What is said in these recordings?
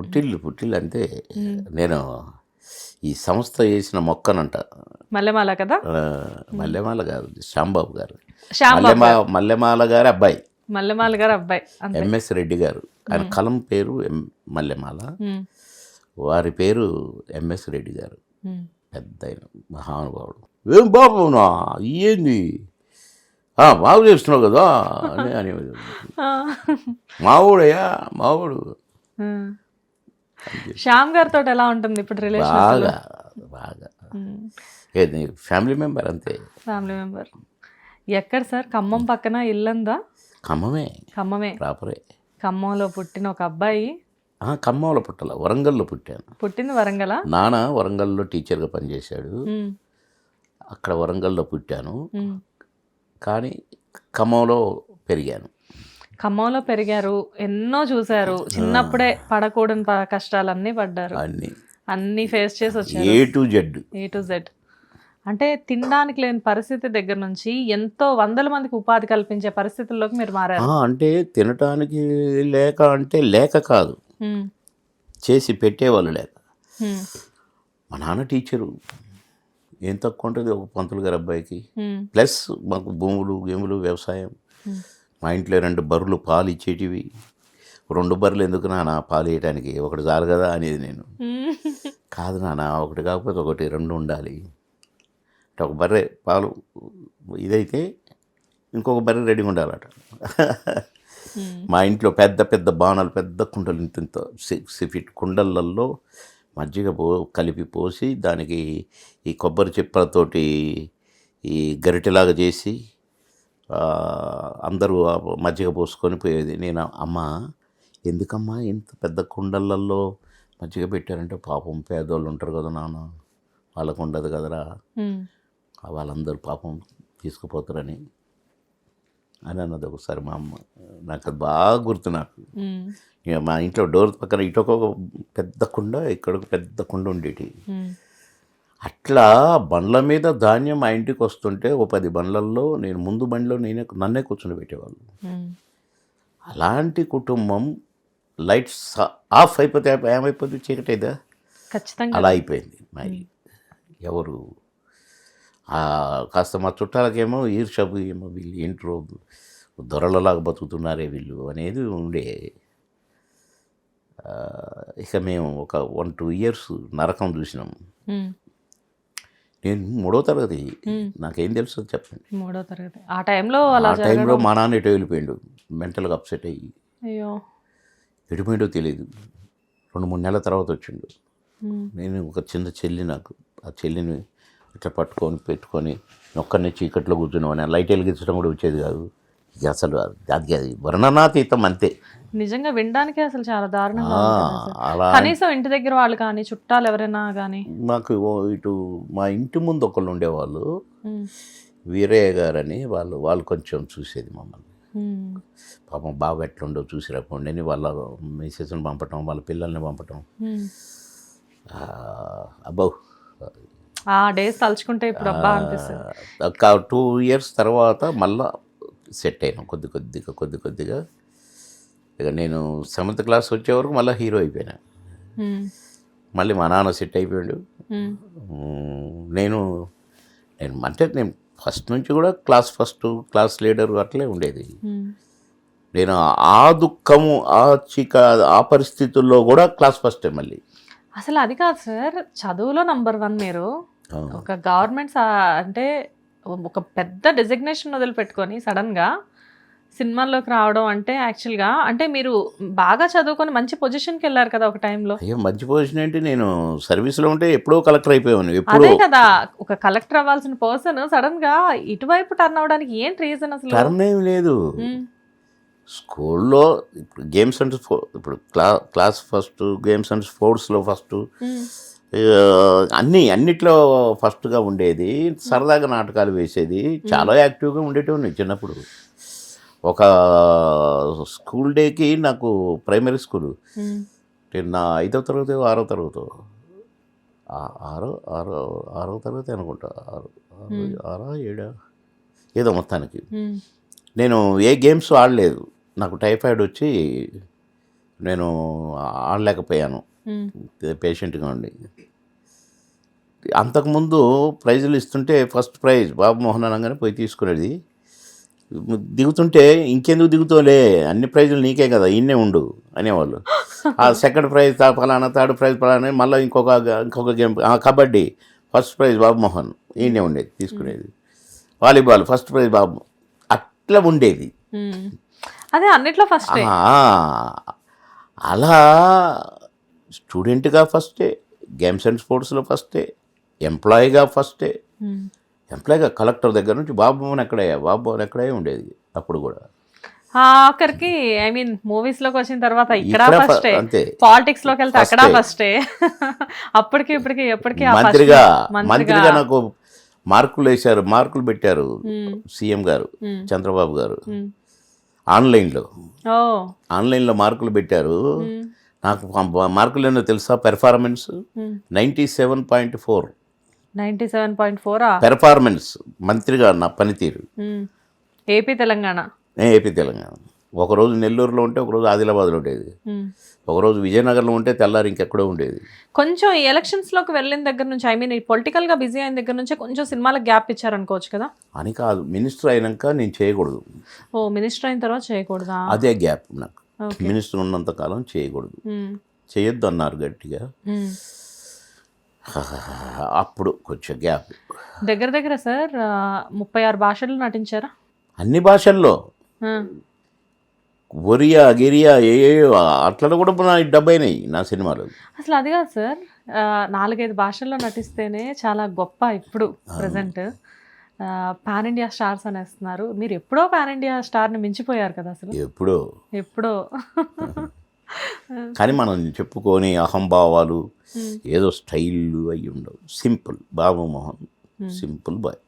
పుట్టిల్లు పుట్టిల్లు అంటే నేను ఈ సంస్థ చేసిన మొక్కనంట. మల్లెమాల కదా? మల్లెమాల గారు. శ్యాంబాబు గారు. మల్లెమాల గారి అబ్బాయి. మల్లెమాల గారు అబ్బాయి ఎంఎస్ రెడ్డి గారు. ఆయన కలం పేరు మల్లెమాల. వారి పేరు ఎంఎస్ రెడ్డి గారు. పెద్ద మహానుభావుడు. ఏం బాబు నా ఏంది? బాగు చేస్తున్నావు కదా అని అనేవాడు. మావుడయ్యా మావుడు. శ్యామ్ గారితో ఎలా ఉంటుంది ఇప్పుడు రిలేషన్ బాగా బాగా. ఏది ఫ్యామిలీ మెంబర్ అంతే. ఫ్యామిలీ మెంబర్ ఎక్కడ సార్? ఖమ్మం పక్కన ఇల్లందా? ఖమ్మమే. ఖమ్మమే. ప్రాపరే. ఖమ్మంలో పుట్టిన ఒక అబ్బాయి. ఖమ్మంలో పుట్టాల వరంగల్లో పుట్టాను. పుట్టింది వరంగల? నాన్న వరంగల్లో టీచర్గా పనిచేశాడు. అక్కడ వరంగల్లో పుట్టాను. కానీ ఖమ్మంలో పెరిగాను. ఖమ్మంలో పెరిగారు ఎన్నో చూశారు. చిన్నప్పుడే పడకూడని కష్టాలన్నీ పడ్డారు. అన్నీ. అన్ని ఫేస్ చేసి వచ్చారు. A to Z. A to Z. అంటే తినడానికి లేని పరిస్థితి దగ్గర నుంచి ఎంతో వందల మందికి ఉపాధి కల్పించే పరిస్థితుల్లోకి మీరు మారారు. అంటే తినటానికి లేక అంటే లేక కాదు. చేసి పెట్టేవాళ్ళు లేక. మా నాన్న టీచరు. ఏం తక్కువ ఉంటుంది ఒక పంతులు గారి అబ్బాయికి. ప్లస్ మాకు భూములు గేములు వ్యవసాయం. మా ఇంట్లో రెండు బర్రెలు పాలు ఇచ్చేటివి. రెండు బర్రెలు ఎందుకు నాన్న పాలు వేయడానికి ఒకటి చాలు కదా అనేది నేను. కాదు నాన్న ఒకటి కాకపోతే ఒకటి రెండు ఉండాలి. అంటే ఒక బర్రె పాలు ఇదైతే ఇంకొక బర్రె రెడీగా ఉండాలట. మా ఇంట్లో పెద్ద పెద్ద బాణాలు పెద్ద కుండలు ఇంత ఇంత సిక్స్ ఫీట్ కుండలల్లో మజ్జిగ పో కలిపి పోసి దానికి ఈ కొబ్బరి చిప్పలతోటి ఈ గరిటెలాగా చేసి అందరూ మజ్జిగ పోసుకొని పోయేది. నేను అమ్మ ఎందుకమ్మా ఇంత పెద్ద కుండలల్లో మజ్జిగ పెట్టారంటే పాపం పేదోళ్ళు ఉంటారు కదా నాన్న వాళ్ళకు ఉండదు కదరా. వాళ్ళందరూ పాపం తీసుకుపోతారని అని అన్నది ఒకసారి మా అమ్మ. నాకు అది బాగా గుర్తు నాకు. మా ఇంట్లో డోర్ పక్కన ఇటు ఒక పెద్ద కుండ ఇక్కడ ఒక పెద్ద కుండ ఉండేటి. అట్లా బండ్ల మీద ధాన్యం మా ఇంటికి వస్తుంటే ఓ పది బండ్లల్లో నేను ముందు బండిలో నేనే నన్నే కూర్చొని పెట్టేవాళ్ళు. అలాంటి కుటుంబం లైట్స్ ఆఫ్ అయిపోతే ఏమైపోతుంది చీకటి అయిదా ఖచ్చితంగా. అలా అయిపోయింది మరి. ఎవరు? కాస్త మా చుట్టాలకేమో ఈర్షపు ఏమో వీళ్ళు ఏంట్రో దొరలలాగా బతుకుతున్నారే వీళ్ళు అనేది ఉండే. ఇక మేము ఒక వన్ టూ ఇయర్స్ నరకం చూసినాం. ఉమ్, నేను మూడో తరగతి. నాకేం తెలుసు చెప్పండి. మూడో తరగతి. ఆ టైంలో ఆ టైంలో మా నాన్న ఎటో వెళ్ళిపోయాడు. మెంటల్గా అప్సెట్ అయ్యి. అయ్యో. ఎడిపోయాడో తెలియదు రెండు మూడు నెలల తర్వాత వచ్చిండు. నేను ఒక చిన్న చెల్లి నాకు. ఆ చెల్లిని ఇట్లా పట్టుకొని పెట్టుకొని ఒక్కరిని చీకట్లో కూర్చున్నామని లైట్ వెలిగించడం కూడా వచ్చేది కాదు. అసలు అది వర్ణనాతీతం అంతే. నిజంగా వినడానికి అసలు చాలా దారుణంగా. అలా కనీసం ఇంటి దగ్గర వాళ్ళు కానీ చుట్టాలు ఎవరైనా కానీ. మాకు ఇటు మా ఇంటి ముందు ఒకళ్ళు ఉండేవాళ్ళు. వీరయ్య గారని వాళ్ళు వాళ్ళు కొంచెం చూసేది మమ్మల్ని. పాపం బాగా ఎట్లుండో చూసి రాకుండా అని వాళ్ళ మిసెస్ని పంపటం వాళ్ళ పిల్లల్ని పంపటం. అబ్బో. ఆ డేస్ తలుచుకుంటే ఇప్పుడు అబ్బా అనిపిస్తుంది. ఒక టూ ఇయర్స్ తర్వాత మళ్ళా సెట్ అయినాం కొద్ది కొద్దిగా కొద్ది కొద్దిగా. ఇక నేను సెవెంత్ క్లాస్ వచ్చే వరకు మళ్ళీ హీరో అయిపోయినా. మళ్ళీ మా నాన్న సెట్ అయిపోయాడు. నేను నేను అంటే నేను ఫస్ట్ నుంచి కూడా క్లాస్ ఫస్ట్ క్లాస్ లీడర్ అట్లే ఉండేది. నేను ఆ దుఃఖము ఆ చిక ఆ పరిస్థితుల్లో కూడా క్లాస్ ఫస్టే మళ్ళీ. అసలు అది కాదు సార్ చదువులో నంబర్ వన్ మీరు. ఒక గవర్నమెంట్ అంటే ఒక పెద్ద డెసిగ్నేషన్ వదిలిపెట్టుకొని సడన్గా సినిమాల్లోకి రావడం అంటే యాక్చువల్గా అంటే మీరు బాగా చదువుకొని మంచి పొజిషన్కి వెళ్ళారు కదా ఒక టైంలో. అయ్యో మంచి పొజిషన్ ఏంటి? నేను సర్వీస్లో ఉంటే ఎప్పుడో కలెక్టర్ అయిపోయాను ఎప్పుడో అదే కదా ఒక కలెక్టర్ అవ్వాల్సిన పర్సన్ సడన్గా ఇటువైపు టర్న్ అవడానికి ఏంటి రీజన్ అసలు? టర్న్ ఏం లేదు. స్కూల్లో ఇప్పుడు గేమ్స్ అండ్ ఇప్పుడు క్లా క్లాస్ ఫస్ట్ గేమ్స్ అండ్ స్పోర్ట్స్లో ఫస్ట్ అన్నీ అన్నిట్లో ఫస్ట్గా ఉండేది సరదాగా నాటకాలు వేసేది. చాలా యాక్టివ్గా ఉండేటివి చిన్నప్పుడు. ఒక స్కూల్ డేకి నాకు ప్రైమరీ స్కూల్. నా ఐదో తరగతి ఆరో తరగతి. ఆరో ఆరో ఆరో తరగతి అనుకుంటా. ఆరు ఆరు ఏడా ఏదో మొత్తానికి. నేను ఏ గేమ్స్ ఆడలేదు. నాకు టైఫాయిడ్ వచ్చి నేను ఆడలేకపోయాను. పేషెంట్గా ఉండి. అంతకుముందు ప్రైజులు ఇస్తుంటే ఫస్ట్ ప్రైజ్ బాబు మోహన్ అనగానే పోయి తీసుకునేది. దిగుతుంటే ఇంకెందుకు దిగుతావులే అన్ని ప్రైజులు నీకే కదా ఇన్నే ఉండు అనేవాళ్ళు. ఆ సెకండ్ ప్రైజ్ ఫలానా థర్డ్ ప్రైజ్ ఫలానా మళ్ళీ ఇంకొక ఇంకొక game kabaddi first prize Babu Mohan ఈయనే ఉండేది తీసుకునేది. వాలీబాల్ ఫస్ట్ ప్రైజ్ బాబు అట్లా ఉండేది. అదే అన్నిట్లో ఫస్ట్. అలా స్టూడెంట్గా ఫస్టే గేమ్స్ అండ్ స్పోర్ట్స్లో ఫస్టే ఎంప్లాయీగా ఫస్టే. ఎంప్లాయీగా కలెక్టర్ దగ్గర నుంచి బాబు భవన్ ఎక్కడే బాబు భవన్ ఎక్కడే ఉండేది అప్పుడు కూడా. ఆఖరికి ఐ మీన్ మూవీస్లోకి వచ్చిన తర్వాత ఇక్కడ ఫస్టే. పాలిటిక్స్లోకి వెళ్తే అక్కడ. ఫస్టే. అప్పటికి ఇప్పటికి ఎప్పటికీ మంత్రిగా మంత్రిగా నాకు మార్కులు వేశారు మార్కులు పెట్టారు సీఎం గారు చంద్రబాబు గారు. ఉమ్. ఆన్లైన్లో. ఓ. ఆన్లైన్లో మార్కులు పెట్టారు. నాకు మార్కులు ఏంటో తెలుసా? Performance. Ninety seven point four ninety seven point ఫోరా performance మంత్రిగా నా పనితీరు. ఏపీ తెలంగాణ? నేను ఏపీ తెలంగాణ. ఒకరోజు నెల్లూరులో ఉంటే ఒకరోజు ఆదిలాబాద్లో ఉండేది. ఒకరోజు విజయనగరంలో ఉంటే తెల్లారి ఇంకెక్కడో ఉండేది. కొంచెం ఈ ఎలక్షన్స్లోకి వెళ్ళిన దగ్గర నుంచి ఐ మీన్ పొలిటికల్గా బిజీ అయిన దగ్గర నుంచి కొంచెం సినిమాలకు గ్యాప్ ఇచ్చారనుకోవచ్చు కదా? అని కాదు. మినిస్టర్ అయినాక నేను చేయకూడదు. ఓ మినిస్టర్ అయిన తర్వాత చేయకూడదా? అదే గ్యాప్ నాకు. మినిస్టర్ ఉన్నంత కాలం చేయకూడదు. చేయొద్దు అన్నారు గట్టిగా. అప్పుడు కొంచెం గ్యాప్. దగ్గర దగ్గర సార్ ముప్పై ఆరు భాషలు నటించారా? అన్ని భాషల్లో. ఒరియా గిరియా ఏ అట్లా కూడా నా డబ్బైనాయి నా సినిమాలు. అసలు అది కాదు సార్ నాలుగైదు భాషల్లో నటిస్తేనే చాలా గొప్ప ఇప్పుడు ప్రజెంట్. పాన్ ఇండియా స్టార్స్ అనేస్తున్నారు. మీరు ఎప్పుడో పాన్ ఇండియా స్టార్ని మించిపోయారు కదా అసలు? ఎప్పుడో. ఎప్పుడో. కానీ మనం చెప్పుకొని అహంభావాలు ఏదో స్టైల్ అయి ఉండవు. Simple. Babu Mohan simple boy.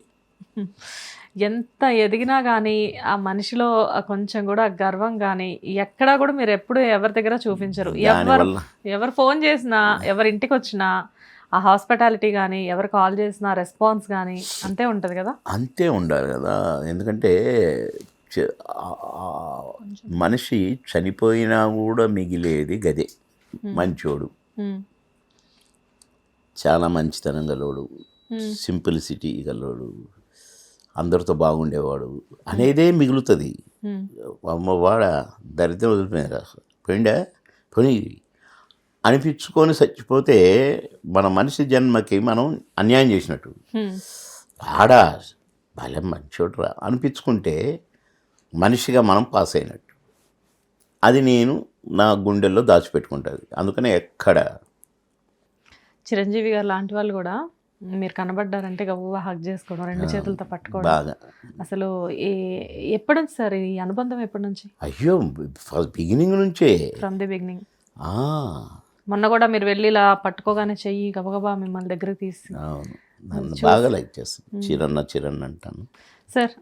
ఎంత ఎదిగినా కానీ ఆ మనిషిలో కొంచెం కూడా గర్వం కానీ ఎక్కడా కూడా మీరు ఎప్పుడు ఎవరి దగ్గర చూపించరు. ఎవరు ఎవరు ఫోన్ చేసినా ఎవరి ఇంటికి వచ్చినా ఆ హాస్పిటాలిటీ కానీ ఎవరు కాల్ చేసినా రెస్పాన్స్ కానీ అంతే ఉంటుంది కదా? అంతే ఉండాలి కదా. ఎందుకంటే మనిషి చనిపోయినా కూడా మిగిలేది గదే. మంచోడు. చాలా మంచితనం గలవాడు. సింప్లిసిటీ గలవాడు. అందరితో బాగుండేవాడు. అనేదే మిగులుతుంది. ఉమ్, అమ్మ వాడ దరిద్రం వదిలిపోయినారా పోయిండా? పోయి అనిపించుకొని చచ్చిపోతే మన మనిషి జన్మకి మనం అన్యాయం చేసినట్టు. వాడా భలే మంచోడురా. అనిపించుకుంటే మనిషిగా మనం పాస్ అయినట్టు. అది నేను నా గుండెల్లో దాచిపెట్టుకుంటుంది. అందుకనే ఎక్కడ చిరంజీవి గారు లాంటి వాళ్ళు కూడా మీరు కనబడ్డారంటే గవ్వ హక్ చేసుకోవడం రెండు చేతులతో పట్టుకోవడం. బాగా. అసలు ఏ ఎప్పటి నుంచి సార్ ఈ అనుబంధం ఎప్పటి నుంచి అయ్యో ఫస్ట్ బిగినింగ్ నుంచే. From the beginning. ఆ, మొన్న కూడా మీరు వెళ్ళి ఇలా పట్టుకోగానే చెయ్యి గబగబా మిమ్మల్ని దగ్గరికి తీసి అవును. నన్ను బాగా లైక్ చేస్తాను చిరన్న చిరన్న అంటాను. సార్